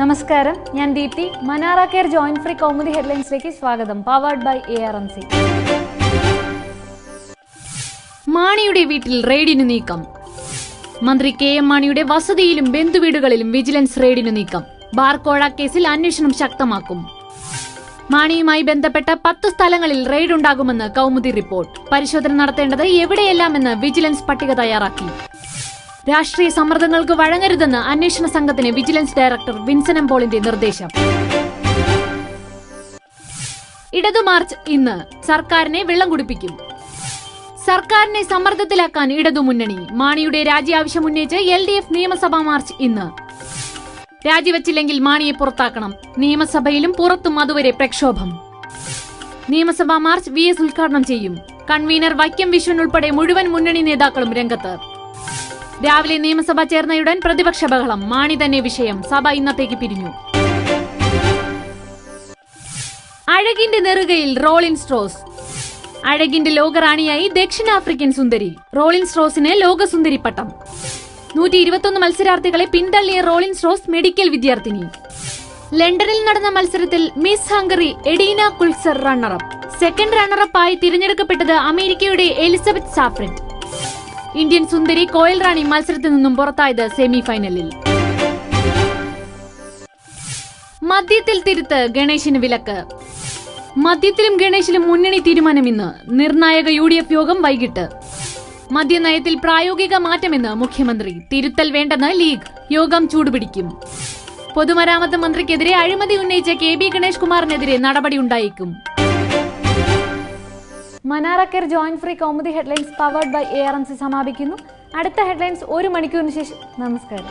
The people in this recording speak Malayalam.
നമസ്കാരം. ഞാൻ Deepthi. Manara care joint free Kaumudi ഹെഡ്ലൈൻസിലേക്ക് സ്വാഗതം. Powered by A R M C മാണിയുടെ വീട്ടിൽ റെയ്ഡിനു നീക്കം. മന്ത്രി കെ എം മാണിയുടെ വസതിയിലും ബന്ധുവീടുകളിലും വിജിലൻസ് റെയ്ഡിനു നീക്കം. ബാർക്കോഴ കേസിൽ അന്വേഷണം ശക്തമാക്കും. മാണിയുമായി ബന്ധപ്പെട്ട പത്ത് സ്ഥലങ്ങളിൽ റെയ്ഡ് ഉണ്ടാകുമെന്ന് കൗമുദി റിപ്പോർട്ട്. പരിശോധന നടത്തേണ്ടത് എവിടെയെല്ലാമെന്ന് വിജിലൻസ് പട്ടിക തയ്യാറാക്കി. രാഷ്ട്രീയ സമ്മർദ്ദങ്ങൾക്ക് വഴങ്ങരുതെന്ന് അന്വേഷണ സംഘത്തിന് വിജിലൻസ് ഡയറക്ടർ വിൻസൻ എംപോളിന്റെ നിർദ്ദേശം. ഇടതു മാർച്ച് ഇന്ന് സർക്കാരിനെ വെള്ളം കുടിപ്പിക്കും. സർക്കാരിനെ സമ്മർദ്ദത്തിലാക്കാൻ ഇടതു മുന്നണി മാണിയുടെ രാജി ആവശ്യം ഉന്നയിച്ച് എൽ ഡി എഫ് നിയമസഭാ മാർച്ച് ഇന്ന്. രാജിവെച്ചില്ലെങ്കിൽ മാണിയെ പുറത്താക്കണം. നിയമസഭയിലും പുറത്തും അതുവരെ പ്രക്ഷോഭം. നിയമസഭാ മാർച്ച് വി എസ് ഉദ്ഘാടനം ചെയ്യും. കൺവീനർ വൈക്കം വിശ്വൻ ഉൾപ്പെടെ മുഴുവൻ മുന്നണി നേതാക്കളും രംഗത്ത്. രാവിലെ നിയമസഭ ചേർന്നയുടൻ പ്രതിപക്ഷ ബഹളം. മാണി തന്നെ വിഷയം. സഭ ഇന്നത്തേക്ക് പിരിഞ്ഞു. അഴകിന്റെ നെറുകയിൽ റോളിൻ സ്ട്രോസ്. അഴകിന്റെ ലോകറാണിയായി ദക്ഷിണാഫ്രിക്കൻ സുന്ദരി. റോളിൻ സ്ട്രോസിന് ലോകസുന്ദരി പട്ടം. നൂറ്റി ഇരുപത്തൊന്ന് മത്സരാർത്ഥികളെ പിന്തള്ളിയ റോളിൻ സ്ട്രോസ് മെഡിക്കൽ വിദ്യാർത്ഥിനി. ലണ്ടനിൽ നടന്ന മത്സരത്തിൽ Miss Hungary Edina Kulcsar runner up. Second റണ്ണറപ്പായി തിരഞ്ഞെടുക്കപ്പെട്ടത് അമേരിക്കയുടെ എലിസബത്ത് സാഫ്രൻ. ഇന്ത്യൻ സുന്ദരി കോയൽ റാണി മത്സരത്തിൽ നിന്നും പുറത്തായത് സെമി ഫൈനലിൽ മദ്യത്തിൽ തിരുത്ത് ഗണേശിന് വിലക്ക്. മദ്യത്തിലും ഗണേശിലും മുന്നണി തീരുമാനം ഇന്ന് നിർണായക യു ഡി എഫ് യോഗം വൈകിട്ട്. മദ്യനയത്തിൽ പ്രായോഗിക മാറ്റമെന്ന് മുഖ്യമന്ത്രി. തിരുത്തൽ വേണ്ടെന്ന് ലീഗ്. യോഗം ചൂടുപിടിക്കും. പൊതുമരാമത്ത് മന്ത്രിക്കെതിരെ അഴിമതി ഉന്നയിച്ച കെ ബി ഗണേഷ് കുമാറിനെതിരെ നടപടിയുണ്ടായേക്കും Manara care joint free Kaumudi headlines powered by A R M C സമാപിക്കുന്നു. അടുത്ത ഹെഡ്ലൈൻസ് ഒരു മണിക്കൂറിന് ശേഷം. നമസ്കാരം.